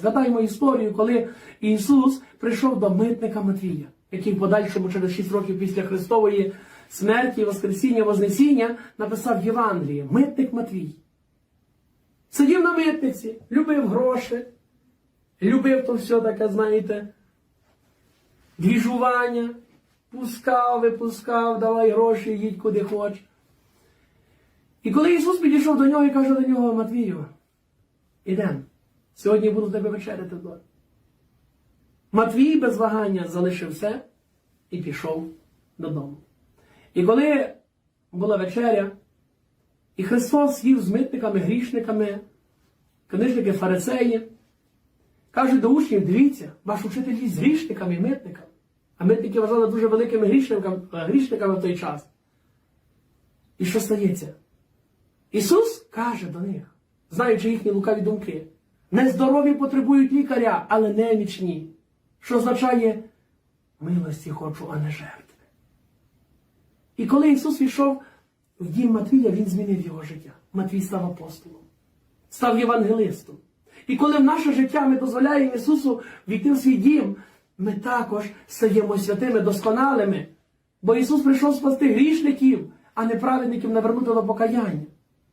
Згадаємо історію, коли Ісус прийшов до митника Матвія, який в подальшому через 6 років після Христової смерті, Воскресіння, Вознесіння написав Євангеліє. Митник Матвій. Сидів на митниці, любив гроші, любив то все таке, знаєте, двіжування, пускав, випускав, давай гроші, їдь куди хоч. І коли Ісус підійшов до нього і каже до нього, Матвію, ідем, сьогодні буду в тебе вечеряти вдома. Матвій без вагання залишив все і пішов додому. І коли була вечеря, і Христос їв з митниками, грішниками, книжники фарисеї, каже до учнів, дивіться, ваш учитель їсть з грішниками і митниками. А митники вважали дуже великими грішниками, грішниками в той час. І що стається? Ісус каже до них, знаючи їхні лукаві думки, нездорові потребують лікаря, але немічні, що означає милості хочу, а не жертви. І коли Ісус війшов в дім Матвія, Він змінив його життя. Матвій став апостолом, став євангелистом. І коли в наше життя ми дозволяємо Ісусу війти в свій дім, ми також стаємо святими, досконалими. Бо Ісус прийшов спасти грішників, а не праведників навернути до покаяння.